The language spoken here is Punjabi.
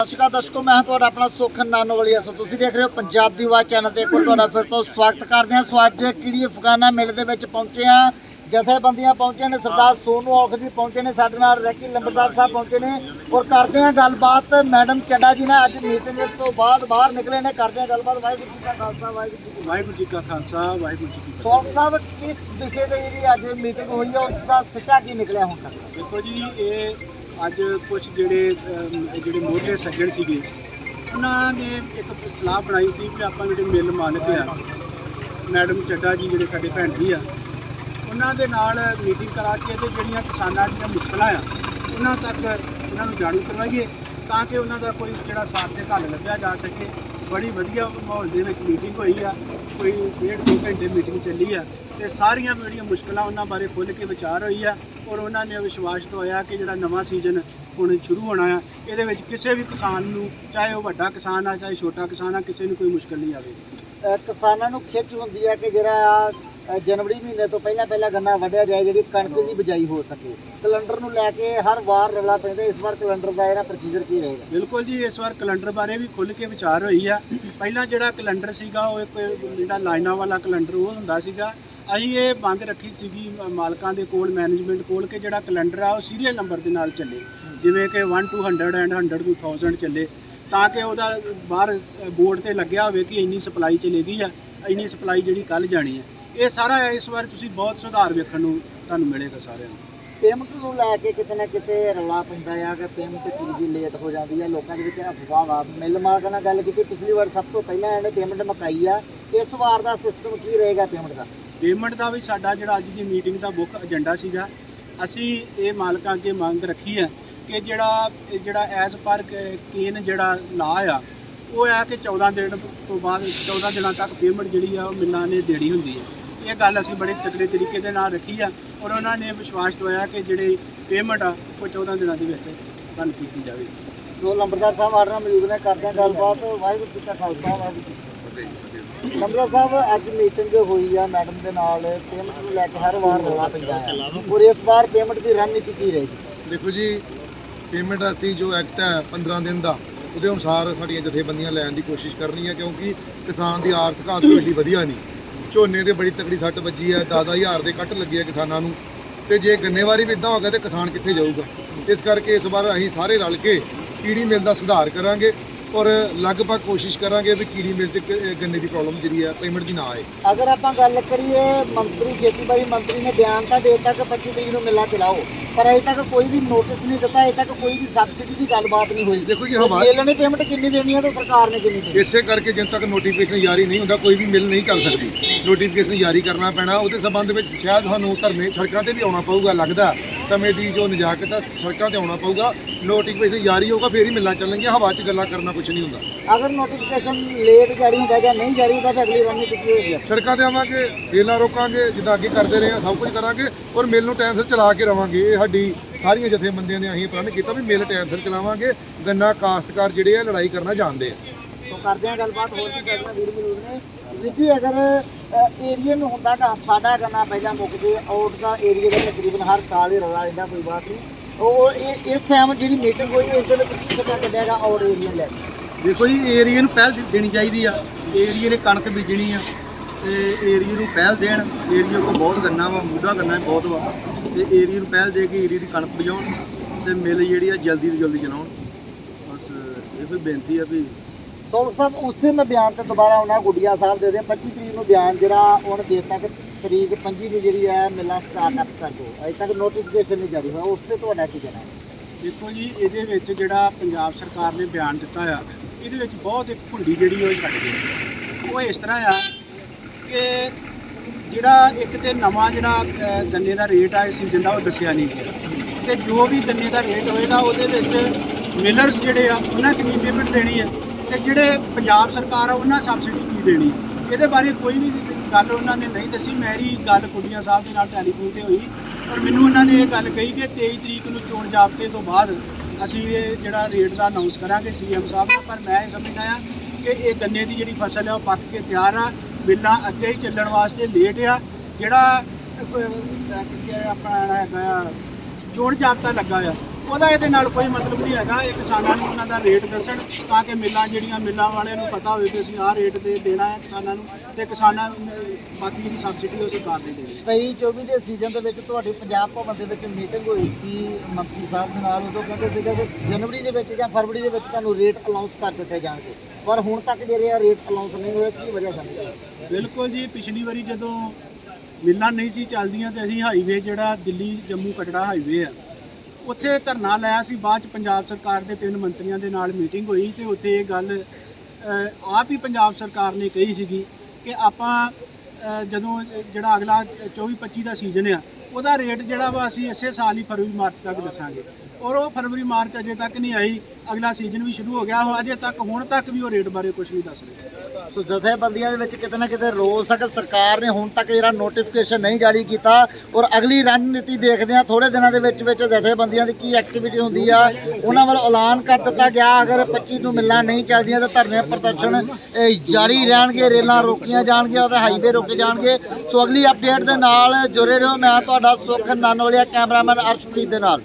ਸਤਿ ਸ਼੍ਰੀ ਅਕਾਲ ਦਰਸ਼ਕੋ ਮੈਂ ਤੁਹਾਡਾ ਆਪਣਾ ਸੁਖ ਨਾਨੋਵਾਲੀਆ ਸੋ ਤੁਸੀਂ ਦੇਖ ਰਹੇ ਹੋ ਪੰਜਾਬ ਦੀ ਆਵਾਜ਼ ਚੈਨਲ ਤੇ ਇੱਕ ਤੁਹਾਡਾ ਫਿਰ ਤੋਂ ਸਵਾਗਤ ਕਰਦੇ ਹਾਂ। ਸੋ ਅੱਜ ਕਿਹੜੀ ਅਫਗਾਨਾ ਮੇਲੇ ਦੇ ਵਿੱਚ ਪਹੁੰਚੇ ਹਾਂ ਜਥੇਬੰਦੀਆਂ ਪਹੁੰਚੇ ਨੇ ਸਰਦਾਰ ਸੋਨੂ ਔਖ ਜੀ ਪਹੁੰਚੇ ਨੇ ਸਾਡੇ ਨਾਲ ਰੈਕੀ ਲੰਬਰਦਾਰ ਸਾਹਿਬ ਪਹੁੰਚੇ ਨੇ। ਔਰ ਕਰਦੇ ਹਾਂ ਗੱਲਬਾਤ ਮੈਡਮ ਚੱਡਾ ਜੀ ਨੇ ਅੱਜ ਮੀਟਿੰਗ ਤੋਂ ਬਾਅਦ ਬਾਹਰ ਨਿਕਲੇ ਨੇ ਕਰਦੇ ਹਾਂ ਗੱਲਬਾਤ। ਵਾਹਿਗੁਰੂ ਜੀ ਕਾ ਖਾਲਸਾ ਵਾਹਿਗੁਰੂ ਜੀ ਕੀ ਵਾਹਿਗੁਰੂ ਜੀ ਕਾ ਖਾਲਸਾ ਵਾਹਿਗੁਰੂ ਜੀ ਕੀ ਸੋਖ ਸਾਹਿਬ ਕਿਸ ਵਿਸ਼ੇ ਤੇ ਜਿਹੜੀ ਅੱਜ ਮੀਟਿੰਗ ਹੋਈ ਹੈ ਉਸ ਦਾ ਸਿੱਟਾ ਕੀ ਨਿਕਲਿਆ ਹੁਣ ਤੱਕ? ਦੇਖੋ ਜੀ ਇਹ ਅੱਜ ਕੁਝ ਜਿਹੜੇ ਜਿਹੜੇ ਮੋਢੇ ਸੱਜਣ ਸੀਗੇ, ਉਹਨਾਂ ਨੇ ਇੱਕ ਸਲਾਹ ਬਣਾਈ ਸੀ ਕਿ ਆਪਾਂ ਜਿਹੜੇ ਮਿਲ ਮਾਲਕ ਆ, ਮੈਡਮ ਚੱਡਾ ਜੀ ਜਿਹੜੇ ਸਾਡੇ ਭੈਣ ਜੀ ਆ, ਉਹਨਾਂ ਦੇ ਨਾਲ ਮੀਟਿੰਗ ਕਰਾ ਕੇ ਤੇ ਜਿਹੜੀਆਂ ਕਿਸਾਨਾਂ ਦੀਆਂ ਮੁਸ਼ਕਲਾਂ ਆ, ਉਹਨਾਂ ਤੱਕ ਉਹਨਾਂ ਨੂੰ ਜਾਣੂ ਕਰਵਾਈਏ, ਤਾਂ ਕਿ ਉਹਨਾਂ ਦਾ ਕੋਈ ਜਿਹੜਾ ਸਾਥ ਤੇ ਹੱਲ ਲੱਭਿਆ ਜਾ ਸਕੇ। ਬੜੀ ਵਧੀਆ ਮਾਹੌਲ ਦੇ ਵਿੱਚ ਮੀਟਿੰਗ ਹੋਈ ਆ, ਕੋਈ ਡੇਢ ਦੋ ਘੰਟੇ ਮੀਟਿੰਗ ਚੱਲੀ ਆ। ਤੇ ਸਾਰੀਆਂ ਜਿਹੜੀਆਂ ਮੁਸ਼ਕਲਾਂ ਉਹਨਾਂ ਬਾਰੇ ਖੁੱਲ੍ਹ ਕੇ ਵਿਚਾਰ ਹੋਈ ਆ ਔਰ ਉਹਨਾਂ ਨੇ ਵਿਸ਼ਵਾਸ ਦਵਾਇਆ ਕਿ ਜਿਹੜਾ ਨਵਾਂ ਸੀਜ਼ਨ ਹੁਣ ਸ਼ੁਰੂ ਹੋਣਾ ਆ ਇਹਦੇ ਵਿੱਚ ਕਿਸੇ ਵੀ ਕਿਸਾਨ ਨੂੰ ਚਾਹੇ ਉਹ ਵੱਡਾ ਕਿਸਾਨ ਆ ਚਾਹੇ ਛੋਟਾ ਕਿਸਾਨ ਆ ਕਿਸੇ ਨੂੰ ਕੋਈ ਮੁਸ਼ਕਲ ਨਹੀਂ ਆਵੇਗੀ ਅ, ਕਿਸਾਨਾਂ ਨੂੰ ਖਿੱਚ ਹੁੰਦੀ ਹੈ ਕਿ ਜਿਹੜਾ ਜਨਵਰੀ ਮਹੀਨੇ ਤੋਂ ਪਹਿਲਾਂ ਪਹਿਲਾਂ ਗੰਨਾ ਵੱਢਿਆ ਜਾਏ ਜਿਹੜੀ ਕਣਕ ਦੀ ਬਿਜਾਈ ਹੋ ਸਕੇ। ਕੈਲੰਡਰ ਨੂੰ ਲੈ ਕੇ ਹਰ ਵਾਰ ਰੌਲਾ ਪੈਂਦਾ ਇਸ ਵਾਰ ਕੈਲੰਡਰ ਦਾ ਇਹਦਾ ਪ੍ਰੋਸੀਜਰ ਕੀ ਰਹੇਗਾ? ਬਿਲਕੁਲ ਜੀ ਇਸ ਵਾਰ ਕੈਲੰਡਰ ਬਾਰੇ ਵੀ ਖੁੱਲ੍ਹ ਕੇ ਵਿਚਾਰ ਹੋਈ ਆ। ਪਹਿਲਾਂ ਜਿਹੜਾ ਕੈਲੰਡਰ ਸੀਗਾ ਉਹ ਇੱਕ ਜਿਹੜਾ ਲਾਈਨਾਂ ਵਾਲਾ ਕੈਲੰਡਰ ਉਹ ਹੁੰਦਾ ਸੀਗਾ ਅਸੀਂ ਇਹ ਬੰਦ ਰੱਖੀ ਸੀਗੀ ਮ- ਮਾਲਕਾਂ ਦੇ ਕੋਲ ਮੈਨੇਜਮੈਂਟ ਕੋਲ ਕਿ ਜਿਹੜਾ ਕੈਲੰਡਰ ਆ ਉਹ ਸੀਰੀਅਲ ਨੰਬਰ ਦੇ ਨਾਲ ਚੱਲੇ। ਜਿਵੇਂ ਕਿ 1 ਟੂ 100 ਐਂਡ 100 ਟੂ 1000 ਚੱਲੇ। ਤਾਂ ਕਿ ਉਹਦਾ ਬਾਹਰ ਬੋਰਡ ਤੇ ਲੱਗਿਆ ਹੋਵੇ ਕਿ ਇੰਨੀ ਸਪਲਾਈ ਚਲੇਗੀ ਆ, ਇੰਨੀ ਸਪਲਾਈ ਜਿਹੜੀ ਕੱਲ ਜਾਣੀ ਹੈ ਇਹ ਸਾਰਾ ਇਸ ਵਾਰ ਤੁਸੀਂ ਬਹੁਤ ਸੁਧਾਰ ਵੇਖਣ ਨੂੰ ਤੁਹਾਨੂੰ ਮਿਲੇਗਾ ਸਾਰਿਆਂ ਨੂੰ। ਪੇਮੈਂਟ ਨੂੰ ਲੈ ਕੇ ਕਿਤੇ ਨਾ ਕਿਤੇ ਰੌਲਾ ਪੈਂਦਾ ਆ ਕਿ ਪੇਮੈਂਟ ਕੀ ਦੀ ਲੇਟ ਹੋ ਜਾਂਦੀ ਹੈ ਲੋਕਾਂ ਦੇ ਵਿੱਚ ਅਫਵਾਹ ਵਾ। ਮਿਲ ਮਾਲਕ ਨਾਲ ਗੱਲ ਕੀਤੀ, ਪਿਛਲੀ ਵਾਰ ਸਭ ਤੋਂ ਪਹਿਲਾਂ ਇਹਨੇ ਪੇਮੈਂਟ ਮੁਕਾਈ ਆ। ਇਸ ਵਾਰ ਦਾ ਸਿਸਟਮ ਕੀ ਰਹੇਗਾ ਪੇਮੈਂਟ ਦਾ? ਪੇਮੈਂਟ ਦਾ ਵੀ ਸਾਡਾ ਜਿਹੜਾ ਅੱਜ ਦੀ ਮੀਟਿੰਗ ਦਾ ਮੁੱਖ ਏਜੰਡਾ ਸੀਗਾ। ਅਸੀਂ ਇਹ ਮਾਲਕਾਂ ਅੱਗੇ ਮੰਗ ਰੱਖੀ ਹੈ ਕਿ ਜਿਹੜਾ ਇਹ ਜਿਹੜਾ ਐਸ ਪਰ ਕੇਨ ਜਿਹੜਾ ਲਾ ਆ, ਉਹ ਆ ਕਿ 14 ਦਿਨ ਤੋਂ ਬਾਅਦ 14 ਦਿਨਾਂ ਤੱਕ ਪੇਮੈਂਟ ਜਿਹੜੀ ਆ ਉਹ ਮਿਲਾਂ ਨੇ ਦੇਣੀ ਹੁੰਦੀ ਹੈ। ਇਹ ਗੱਲ ਅਸੀਂ ਬੜੇ ਤਕੜੇ ਤਰੀਕੇ ਦੇ ਨਾਲ ਰੱਖੀ ਆ ਔਰ ਉਹਨਾਂ ਨੇ ਵਿਸ਼ਵਾਸ ਦਵਾਇਆ ਕਿ ਜਿਹੜੀ ਪੇਮੈਂਟ ਆ, ਉਹ 14 ਦਿਨਾਂ ਦੇ ਵਿੱਚ ਤੁਹਾਨੂੰ ਕੀਤੀ ਜਾਵੇਗੀ ਸੋ ਲੰਬਰਦਾਰ ਸਾਹਿਬ, ਸਾਡੇ ਨਾਲ ਮੌਜੂਦ ਨੇ, ਕਰਦੇ ਹਾਂ ਗੱਲਬਾਤ। ਵਾਹਿਗੁਰੂ ਜੀ ਕਾ ਖਾਲਸਾ, ਵਾਹਿਗੁਰੂ ਜੀ ਕੀ ਫਤਿਹ। ਲੰਬਰਦਾਰ ਸਾਹਿਬ, ਅੱਜ ਮੀਟਿੰਗ ਹੋਈ ਆ ਮੈਡਮ ਦੇ ਨਾਲ ਪੇਮੈਂਟ ਨੂੰ ਲੈ ਕੇ ਹਰ ਵਾਰ ਰੌਲਾ ਪੈਂਦਾ ਹੈ ਔਰ ਇਸ ਵਾਰ ਪੇਮੈਂਟ ਦੀ ਰਣਨੀਤੀ ਕੀ ਰਹੇਗੀ? ਦੇਖੋ ਜੀ ਪੇਮੈਂਟ ਅਸੀਂ ਜੋ ਐਕਟ ਹੈ 15 ਦਿਨ ਦਾ, ਉਹਦੇ ਅਨੁਸਾਰ ਸਾਡੀਆਂ ਜਥੇਬੰਦੀਆਂ ਲੈਣ ਦੀ ਕੋਸ਼ਿਸ਼ ਕਰਨੀ ਹੈ ਕਿਉਂਕਿ ਕਿਸਾਨ ਦੀ ਆਰਥਿਕ ਹਾਲਤ ਏਡੀ ਵਧੀਆ ਨਹੀਂ। ਝੋਨੇ ਤੇ ਬੜੀ ਤਕੜੀ ਸੱਟ ਵੱਜੀ ਹੈ 10000 ਦੇ ਕੱਟ ਲੱਗੇ ਆ ਕਿਸਾਨਾਂ ਨੂੰ। ਤੇ ਜੇ ਗੰਨੇਵਾਰੀ ਵੀ ਇਦਾਂ ਹੋ ਗਿਆ ਤੇ ਕਿਸਾਨ ਕਿੱਥੇ ਜਾਊਗਾ? ਇਸ ਕਰਕੇ ਇਸ ਵਾਰ ਅਸੀਂ ਸਾਰੇ ਰਲ ਕੇ ਕੀੜੀ ਮਿਲ ਦਾ ਸੁਧਾਰ ਕਰਾਂਗੇ। ਔਰ ਲਗਭਗ ਕੋਸ਼ਿਸ਼ ਕਰਾਂਗੇ ਵੀ ਕੀੜੀ ਮਿਲ ਚ ਕ- ਗੰਨੇ ਦੀ ਪ੍ਰੋਬਲਮ ਜਿਹੜੀ ਹੈ ਪੇਮੈਂਟ ਦੀ ਨਾ ਆਏ। ਅਗਰ ਆਪਾਂ ਗੱਲ ਕਰੀਏ ਮੰਤਰੀ ਖੇਤੀਬਾੜੀ ਮੰਤਰੀ ਨੇ ਬਿਆਨ ਤਾਂ ਦੇ ਦਿੱਤਾ ਕਿ 25 ਤਰੀਕ ਨੂੰ ਮੇਲਾ ਚਲਾਓ ਪਰ ਅਜੇ ਤੱਕ ਕੋਈ ਵੀ ਨੋਟਿਸ ਨਹੀਂ ਦਿੱਤਾ ਅਜੇ ਤੱਕ ਕੋਈ ਵੀ ਸਬਸਿਡੀ ਦੀ ਗੱਲਬਾਤ ਨਹੀਂ ਹੋਈ। ਦੇਖੋ ਜੀ ਹਵਾ ਮੇਲੇ ਨੇ ਪੇਮੈਂਟ ਕਿੰਨੀ ਦੇਣੀ ਹੈ ਤੇ ਸਰਕਾਰ ਨੇ ਕਿੰਨੀ ਦੇਣੀ? ਇਸੇ ਕਰਕੇ ਜਿੰਨ ਤੱਕ ਨੋਟੀਫਿਕੇਸ਼ਨ ਜਾਰੀ ਨਹੀਂ ਹੁੰਦਾ ਕੋਈ ਵੀ ਮਿਲ ਨਹੀਂ ਚੱਲ ਸਕਦੀ। ਨੋਟੀਫਿਕੇਸ਼ਨ ਜਾਰੀ ਕਰਨਾ ਪੈਣਾ ਉਹਦੇ ਸੰਬੰਧ ਵਿੱਚ ਸ਼ਾਇਦ ਸਾਨੂੰ ਧਰਨੇ ਸੜਕਾਂ ਤੇ ਵੀ ਆਉਣਾ ਪਊਗਾ ਲੱਗਦਾ। ਸਮੇਂ ਦੀ ਜੋ ਨਜਾਕਤ ਹੈ ਸੜਕਾਂ ਤੇ ਆਉਣਾ ਪਊਗਾ ਨੋਟੀਫਿਕੇਸ਼ਨ ਜਾਰੀ ਹੋਊਗਾ ਫੇਰ ਹੀ ਮਿਲਾਂ ਚੱਲਣਗੀਆਂ ਹਵਾ 'ਚ ਗੱਲਾਂ ਕਰਨਾ ਕੁਝ ਨਹੀਂ ਹੁੰਦਾ। ਅਗਰ ਨੋਟੀਫਿਕੇਸ਼ਨ ਲੇਟ ਜਾਰੀ ਹੁੰਦਾ ਜਾਂ ਨਹੀਂ ਜਾਰੀ ਹੁੰਦਾ ਤਾਂ ਅਗਲੀ ਰਣਨੀਤੀ ਕੀ ਹੋਏਗੀ? ਸੜਕਾਂ ਤੇ ਆਵਾਂਗੇ ਰੇਲਾਂ ਰੋਕਾਂਗੇ ਜਿੱਦਾਂ ਅੱਗੇ ਕਰਦੇ ਰਹੇ ਹਾਂ ਸਭ ਕੁਝ ਕਰਾਂਗੇ ਔਰ ਮਿਲ ਨੂੰ ਟਾਈਮ ਸਿਰ ਚਲਾ ਕੇ ਰਵਾਂਗੇ। ਇਹ ਸਾਡੀ ਸਾਰੀਆਂ ਜਥੇਬੰਦੀਆਂ ਨੇ ਅਸੀਂ ਪ੍ਰਣ ਕੀਤਾ ਵੀ ਮਿਲ ਟਾਈਮ ਸਿਰ ਚਲਾਵਾਂਗੇ ਗੰਨਾ ਕਾਸ਼ਤਕਾਰ ਜਿਹੜੇ ਆ ਲੜਾਈ ਕਰਨਾ ਜਾਣਦੇ ਆ। ਤੋ ਕਰਦੇ ਹਾਂ ਗੱਲਬਾਤ ਹੋਰ ਵੀ ਨਾਲ ਵੀਰ ਮੌਜੂਦ ਨੇ। ਜੀ ਅਗਰ ਏਰੀਆ ਨੂੰ ਹੁੰਦਾ ਤਾਂ ਸਾਡਾ ਗੰਨਾ ਪਹਿਲਾਂ ਮੁੱਕ ਆਊਟ ਦਾ ਏਰੀਆ ਦਾ ਤਕਰੀਬਨ ਹਰ ਸਾਲ ਹੀ ਰੌਲਾ ਰਹਿੰਦਾ, ਕੋਈ ਬਾਤ ਨਹੀਂ। ਉਹ ਇਹ, ਇਸ ਟਾਈਮ ਜਿਹੜੀ ਮੀਟਿੰਗ ਹੋਈ ਇਸ ਦੇ ਵਿੱਚ ਕੀ ਸੱਟਾ ਕੱਢਿਆਗਾ ਆਊਟ ਏਰੀਆ ਲੈ ਦੇਖੋ ਜੀ ਏਰੀਏ ਨੂੰ ਪਹਿਲ ਦੇਣੀ ਚਾਹੀਦੀ ਆ। ਏਰੀਏ ਨੇ ਕਣਕ ਬੀਜਣੀ ਆ, ਤੇ ਏਰੀਏ ਨੂੰ ਪਹਿਲ ਦੇਣ। ਏਰੀਏ ਕੋ ਬਹੁਤ ਗੰਨਾ ਵਾ ਮੂਢਾ ਗੰਨਾ ਬਹੁਤ ਵਾ। ਤੇ ਏਰੀਏ ਨੂੰ ਪਹਿਲ ਦੇ ਕੇ ਏਰੀਏ ਦੀ ਕਣਕ ਬਜਾਉਣ, ਤੇ ਮਿਲ ਜਿਹੜੀ ਆ ਜਲਦੀ ਤੋਂ ਜਲਦੀ ਚਲਾਉਣ ਬਸ, ਇਹ ਕੋਈ ਬੇਨਤੀ ਆ ਵੀ ਸੋਲਕ ਸਾਹਿਬ ਉਸੇ ਮੈਂ ਬਿਆਨ ਤੇ ਦੁਬਾਰਾ ਆਉਣਾ, ਗੁੱਡੀਆ ਸਾਹਿਬ ਦੇ ਦੇ 25 ਤਰੀਕ ਨੂੰ ਬਿਆਨ ਜਿਹੜਾ ਉਹਨੇ ਦੇ ਤੱਕ ਤਰੀਕ 25 ਨੂੰ ਜਿਹੜੀ ਹੈ, ਮੇਲਾ ਸਟਾਰਟ ਕਰ ਦੋ। ਅਜੇ ਤੱਕ ਨੋਟੀਫਿਕੇਸ਼ਨ ਨਹੀਂ ਜਾਰੀ ਹੋਇਆ। ਉਸ ਤੇ ਤੁਹਾਡਾ ਕੀ ਕਹਿਣਾ ਦੇਖੋ ਜੀ, ਇਹਦੇ ਵਿੱਚ ਜਿਹੜਾ ਪੰਜਾਬ ਸਰਕਾਰ ਨੇ ਬਿਆਨ ਦਿੱਤਾ ਆ, ਇਹਦੇ ਵਿੱਚ ਬਹੁਤ ਇੱਕ ਭੁੰਡੀ ਜਿਹੜੀ ਉਹ ਛੱਡ ਗਈ। ਉਹ ਇਸ ਤਰ੍ਹਾਂ ਆ ਕਿ ਜਿਹੜਾ ਇੱਕ ਤੇ ਨਵਾਂ ਜਿਹੜਾ ਗੰਨੇ ਦਾ ਰੇਟ ਆ ਇਸ ਸੀਜ਼ਨ ਦਾ ਉਹ ਦੱਸਿਆ ਨਹੀਂ ਗਿਆ। ਤੇ ਜੋ ਵੀ ਗੰਨੇ ਦਾ ਰੇਟ ਹੋਏਗਾ, ਉਹਦੇ ਵਿੱਚ ਮਿਲਰਸ ਜਿਹੜੇ ਆ, ਉਹਨਾਂ ਕਿੰਨੀ ਪੇਮੈਂਟ ਦੇਣੀ ਹੈ? ਤੇ ਜਿਹੜੇ ਪੰਜਾਬ ਸਰਕਾਰ ਆ, ਉਹਨਾਂ ਸਬਸਿਡੀ ਕੀ ਦੇਣੀ? ਇਹਦੇ ਬਾਰੇ ਕੋਈ ਵੀ ਗੱਲ ਉਹਨਾਂ ਨੇ ਨਹੀਂ ਦੱਸੀ। ਮੇਰੀ ਗੱਲ ਕੁੜੀਆਂ ਸਾਹਿਬ ਦੇ ਨਾਲ ਟੈਲੀਫੋਨ ਤੇ ਹੋਈ। ਪਰ ਮੈਨੂੰ ਉਹਨਾਂ ਨੇ ਇਹ ਗੱਲ ਕਹੀ ਕਿ 23 ਤਰੀਕ ਨੂੰ ਚੋਣ ਜਾਬਤੇ ਤੋਂ ਬਾਅਦ ਅਸੀਂ ਇਹ ਜਿਹੜਾ ਰੇਟ ਦਾ ਅਨਾਉਂਸ ਕਰਾਂਗੇ ਸੀਐਮ ਸਾਹਿਬ ਨੂੰ ਪਰ ਮੈਂ ਇਹ ਸਮਝਦਾ ਆ ਕਿ ਇਹ ਗੰਨੇ ਦੀ ਜਿਹੜੀ ਫਸਲ ਹੈ ਉਹ ਪੱਕ ਕੇ ਤਿਆਰ ਆ। ਮਿੱਲਾਂ ਅੱਗੇ ਹੀ ਚੱਲਣ ਵਾਸਤੇ ਲੇਟ ਆ। ਜਿਹੜਾ ਆਪਣਾ ਹੈਗਾ ਆ, ਚੋਣ ਜਾਬਤਾ ਲੱਗਾ ਆ। ਉਹਦਾ ਇਹਦੇ ਨਾਲ ਕੋਈ ਮਤਲਬ ਨਹੀਂ ਹੈਗਾ। ਇਹ ਕਿਸਾਨਾਂ ਨੂੰ ਉਹਨਾਂ ਦਾ ਰੇਟ ਦੱਸਣ ਤਾਂ ਕਿ ਮਿੱਲਾਂ ਜਿਹੜੀਆਂ ਮਿੱਲਾਂ ਵਾਲਿਆਂ ਨੂੰ ਪਤਾ ਹੋਵੇ ਕਿ ਅਸੀਂ ਆਹ ਰੇਟ ਤੇ ਦੇਣਾ ਹੈ ਕਿਸਾਨਾਂ ਨੂੰ ਤੇ ਕਿਸਾਨਾਂ ਨੂੰ ਬਾਕੀ ਜਿਹੜੀ ਸਬਸਿਡੀ ਉਹ ਸਰਕਾਰ ਨੇ ਦੇਣੀ 23 24 ਦੇ ਸੀਜ਼ਨ ਦੇ ਵਿੱਚ ਤੁਹਾਡੀ ਪੰਜਾਬ ਭਵਨ ਦੇ ਵਿੱਚ ਮੀਟਿੰਗ ਹੋਈ ਸੀ ਮੰਤਰੀ ਸਾਹਿਬ ਦੇ ਨਾਲ ਉਦੋਂ ਕਹਿੰਦੇ ਸੀਗੇ ਕਿ ਜਨਵਰੀ ਦੇ ਵਿੱਚ ਜਾਂ ਫਰਵਰੀ ਦੇ ਵਿੱਚ ਤੁਹਾਨੂੰ ਰੇਟ ਅਨਾਉਂਸ ਕਰ ਦਿੱਤੇ ਜਾਣਗੇ। ਪਰ ਹੁਣ ਤੱਕ ਜਿਹੜੇ ਆ ਰੇਟ ਅਨਾਉਂਸ ਨਹੀਂ ਹੋਏ ਕੀ ਵਜ੍ਹਾ ਸਮਝਦੇ ਬਿਲਕੁਲ ਜੀ ਪਿਛਲੀ ਵਾਰੀ ਜਦੋਂ ਮਿੱਲਾਂ ਨਹੀਂ ਸੀ ਚੱਲਦੀਆਂ ਤੇ ਅਸੀਂ ਹਾਈਵੇ ਜਿਹੜਾ ਦਿੱਲੀ ਜੰਮੂ ਕਟੜਾ ਹਾਈਵੇ ਆ ਉੱਥੇ ਧਰਨਾ ਲਾਇਆ ਸੀ, ਬਾਅਦ ਚ ਪੰਜਾਬ ਸਰਕਾਰ ਦੇ ਤਿੰਨ ਮੰਤਰੀਆਂ ਦੇ ਨਾਲ ਮੀਟਿੰਗ ਹੋਈ ਤੇ ਉੱਥੇ ਇਹ ਗੱਲ ਆਪ ਹੀ ਪੰਜਾਬ ਸਰਕਾਰ ਨੇ ਕਹੀ ਸੀਗੀ ਕਿ ਆਪਾਂ ਜਦੋਂ ਜਿਹੜਾ ਅਗਲਾ 24 25 ਦਾ ਸੀਜ਼ਨ ਆ, ਉਹਦਾ ਰੇਟ ਜਿਹੜਾ ਵਾ ਅਸੀਂ ਇਸੇ ਸਾਲ ਹੀ ਫਰਵਰੀ ਮਾਰਚ ਤੱਕ ਦੱਸਾਂਗੇ। ਔਰ ਉਹ ਫਰਵਰੀ ਮਾਰਚ ਅਜੇ ਤੱਕ ਨਹੀਂ ਆਈ, ਅਗਲਾ ਸੀਜ਼ਨ ਵੀ ਸ਼ੁਰੂ ਹੋ ਗਿਆ ਹੁਣ ਅਜੇ ਤੱਕ, ਹੁਣ ਤੱਕ ਵੀ ਉਹ ਰੇਟ ਬਾਰੇ ਕੁਝ ਨਹੀਂ ਦੱਸ ਰਹੇ। ਸੋ ਜਥੇਬੰਦੀਆਂ ਦੇ ਵਿੱਚ ਕਿਤੇ ਨਾ ਕਿਤੇ ਰੋਸ ਹੈ ਕਿ ਸਰਕਾਰ ਨੇ ਹੁਣ ਤੱਕ ਜਿਹੜਾ ਨੋਟੀਫਿਕੇਸ਼ਨ ਨਹੀਂ ਜਾਰੀ ਕੀਤਾ ਔਰ ਅਗਲੀ ਰਣਨੀਤੀ ਦੇਖਦੇ ਆ ਥੋੜੇ ਦਿਨਾਂ ਦੇ ਵਿੱਚ ਵਿੱਚ ਜਥੇਬੰਦੀਆਂ ਦੀ ਕੀ ਐਕਟੀਵਿਟੀ ਹੁੰਦੀ ਆ, ਉਹਨਾਂ ਵੱਲੋਂ ਐਲਾਨ ਕਰ ਦਿੱਤਾ ਗਿਆ। ਅਗਰ 25 ਨੂੰ ਮਿਲਣਾ ਨਹੀਂ ਚੱਲਦੀਆਂ ਤਾਂ ਧਰਨੇ ਪ੍ਰਦਰਸ਼ਨ ਜਾਰੀ ਰਹਿਣਗੇ, ਰੇਲਾਂ ਰੋਕੀਆਂ ਜਾਣਗੀਆਂ ਅਤੇ ਹਾਈਵੇ ਰੋਕੇ ਜਾਣਗੇ। ਸੋ ਅਗਲੀ ਅਪਡੇਟ ਦੇ ਨਾਲ ਜੁੜੇ ਰਹੋ। ਮੈਂ ਤੁਹਾਡਾ ਸੁਖ ਨਾਨੋਲੀਆ, ਕੈਮਰਾਮੈਨ ਅਰਸ਼ਪ੍ਰੀਤ ਦੇ ਨਾਲ।